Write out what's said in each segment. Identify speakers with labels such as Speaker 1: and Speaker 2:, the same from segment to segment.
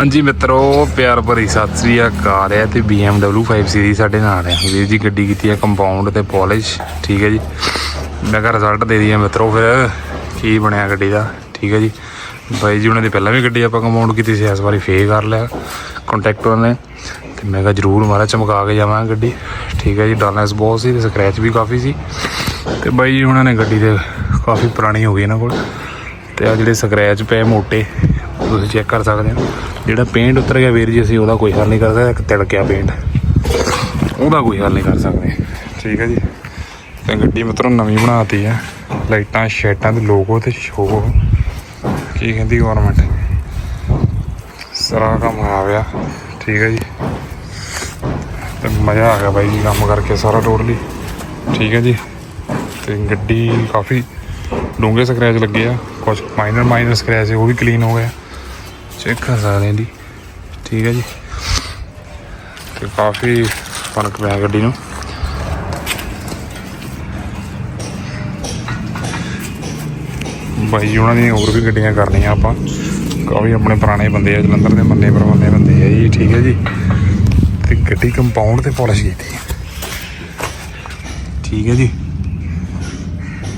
Speaker 1: ਹਾਂਜੀ ਮਿੱਤਰੋ, ਪਿਆਰ ਭਰੀ ਸਤਿ ਸ੍ਰੀ ਅਕਾਲ ਹੈ ਤੇ BMW 5 ਸੀਰੀਜ਼ ਸਾਡੇ ਨਾਲ ਹੈ। ਵੀਰ ਜੀ ਗੱਡੀ ਕੀਤੀ ਹੈ ਕੰਪਾਊਂਡ ਤੇ ਪਾਲਿਸ਼ ਠੀਕ ਹੈ ਜੀ। ਮੈਂ ਕਿਹਾ ਰਿਜ਼ਲਟ ਦੇ ਦਈਏ ਮਿੱਤਰੋ ਫਿਰ, ਕੀ ਬਣਿਆ ਗੱਡੀ ਦਾ, ਠੀਕ ਹੈ ਜੀ। ਬਾਈ ਜੀ ਉਹਨਾਂ ਦੀ ਪਹਿਲਾਂ ਵੀ ਗੱਡੀ ਆਪਾਂ ਕੰਪਾਊਂਡ ਕੀਤੀ ਸੀ, ਇਸ ਵਾਰੀ ਫੇਰ ਕਰ ਲਿਆ ਕੰਟੈਕਟ ਉਹਨੇ ਤੇ ਮੈਂ ਕਿਹਾ ਜਰੂਰ ਮਾਰਾ ਚਮਕਾ ਕੇ ਜਾਵਾਂ ਗੱਡੀ, ਠੀਕ ਹੈ ਜੀ। ਡਾਲਨੈਸ ਬਹੁਤ ਸੀ ਤੇ ਸਕ੍ਰੈਚ ਵੀ ਕਾਫੀ ਸੀ। ਤੇ ਬਾਈ ਜੀ ਉਹਨਾਂ ਨੇ ਗੱਡੀ ਦੇ ਕਾਫੀ ਪੁਰਾਣੀ ਹੋ ਗਈ ਇਹਨਾਂ ਕੋਲ। ਤੇ ਆ ਜਿਹੜੇ ਸਕ੍ਰੈਚ ਪਏ ਮੋਟੇ ਉਹ ਤੁਸੀਂ ਚੈੱਕ ਕਰ ਸਕਦੇ ਹੋ। ਜਿਹੜਾ ਪੇਂਟ ਉਤਰ ਗਿਆ ਵੀਰ ਜੀ, ਅਸੀਂ ਉਹਦਾ ਕੋਈ ਹੱਲ ਨਹੀਂ ਕਰ ਸਕਦੇ, ਇੱਕ ਤਿਲਕਿਆ ਪੇਂਟ ਉਹਦਾ ਕੋਈ ਹੱਲ ਨਹੀਂ ਕਰ ਸਕਦੇ। ਠੀਕ ਹੈ ਜੀ। ਤੇ ਗੱਡੀ ਮਿੱਤਰੋ ਨਵੀਂ ਬਣਾਤੀ ਆ। ਲਾਈਟਾਂ ਸ਼ੈਟਾਂ ਤੇ ਲੋਗੋ ਤੇ ਸ਼ੋਅ ਕੀ ਕਹਿੰਦੀ ਗਵਰਨਮੈਂਟ ਸਾਰਾ ਕੰਮ ਆ ਗਿਆ। ਠੀਕ ਹੈ ਜੀ। ਤੇ ਮਜ਼ਾ ਆ ਗਿਆ ਬਾਈ ਜੀ ਕੰਮ ਕਰਕੇ ਸਾਰਾ ਟੋਟਲੀ ਠੀਕ ਹੈ ਜੀ। ਤੇ ਗੱਡੀ ਕਾਫੀ ਡੂੰਘੇ ਸਕ੍ਰੈਚ ਲੱਗੇ ਆ ਕੁਝ ਮਾਈਨਰ ਮਾਈਨਰ ਸਕ੍ਰੈਚ ਉਹ ਵੀ ਕਲੀਨ ਹੋ ਗਿਆ ਚੈੱਕ ਕਰ ਸਕਦੇ ਹਾਂ ਜੀ। ਠੀਕ ਹੈ ਜੀ। ਤੇ ਕਾਫੀ ਫ਼ਰਕ ਪਿਆ ਗੱਡੀ ਨੂੰ। ਬਾਈ ਜੀ, ਉਹਨਾਂ ਦੀਆਂ ਹੋਰ ਵੀ ਗੱਡੀਆਂ ਕਰਨੀਆਂ ਆਪਾਂ। ਕਾਫੀ ਆਪਣੇ ਪੁਰਾਣੇ ਬੰਦੇ ਆ, ਜਲੰਧਰ ਦੇ ਮੰਨੇ ਪਰਵਾਨੇ ਬੰਦੇ ਆ ਜੀ, ਠੀਕ ਹੈ ਜੀ। ਤੇ ਗੱਡੀ ਕੰਪਾਊਂਡ ਤੇ ਪਾਲਿਸ਼ ਕੀਤੀ ਠੀਕ ਹੈ ਜੀ।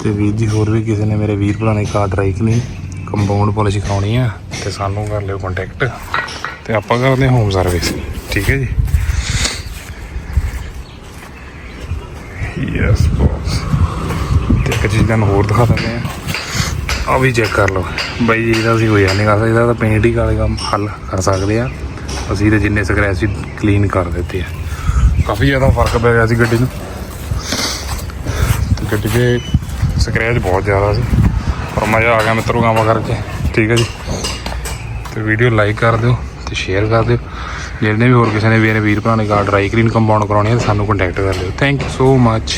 Speaker 1: ਤੇ ਵੀਰ ਜੀ, ਹੋਰ ਵੀ ਕਿਸੇ ਨੇ ਮੇਰੇ ਵੀਰ ਭਰਾ ਨੇ ਕਾਰ ਡਰਾਈ ਨਹੀਂ? ਕੰਪਾਊਂਡ ਪਾਲਿਸ਼ ਕਰਾਉਣੀ ਆ ਤੇ ਸਾਨੂੰ ਕਰ ਲਿਓ ਕੰਟੈਕਟ ਤੇ ਆਪਾਂ ਕਰਦੇ ਹਾਂ ਹੋਮ ਸਰਵਿਸ ਠੀਕ ਹੈ ਜੀ? ਯੈਸ ਬੌਸ ਤੇ ਇੱਕ ਚੀਜ਼ ਤੁਹਾਨੂੰ ਹੋਰ ਦਿਖਾ ਦਿੰਦੇ ਆ ਆ ਵੀ ਚੈੱਕ ਕਰ ਲਓ। ਬਾਈ ਜੀ, ਇਹਦਾ ਅਸੀਂ ਕੋਈ ਹੱਲ ਨਹੀਂ ਕਰ ਸਕਦਾ, ਇਹਦਾ ਤਾਂ ਪੇਂਟ ਹੀ ਵਾਲੇ ਕੰਮ ਹੱਲ ਕਰ ਸਕਦੇ ਆ। ਅਸੀਂ ਤੇ ਜਿੰਨੇ ਸਕ੍ਰੈਚ ਸੀ ਕਲੀਨ ਕਰ ਦਿੱਤੇ ਆ। ਕਾਫੀ ਜ਼ਿਆਦਾ ਫ਼ਰਕ ਪੈ ਗਿਆ ਸੀ ਗੱਡੀ ਨੂੰ। ਗੱਡੀ ਦੇ ਸਕ੍ਰੈਚ ਬਹੁਤ ਜ਼ਿਆਦਾ ਸੀ। ਪਰ ਮਜ਼ਾ ਆ ਗਿਆ ਮਿੱਤਰੋ ਕੰਮ ਕਰਕੇ। ਠੀਕ ਹੈ ਜੀ। ਤੇ ਵੀਡੀਓ ਲਾਈਕ ਕਰ ਦਿਓ ਤੇ ਸ਼ੇਅਰ ਕਰ ਦਿਓ। ਜਿਹੜੇ ਵੀ ਹੋਰ ਕਿਸੇ ਨੇ ਵੀਰ ਵੀਰ ਭਰਾ ਨੇ ਕਾਰ ਡਰਾਈ ਕਲੀਨ ਕੰਪਾਊਂਡ ਕਰਾਉਣੀ ਹੈ ਤਾਂ ਸਾਨੂੰ ਕੰਟੈਕਟ ਕਰ ਲਿਓ ਥੈਂਕ ਯੂ ਸੋ ਮੱਚ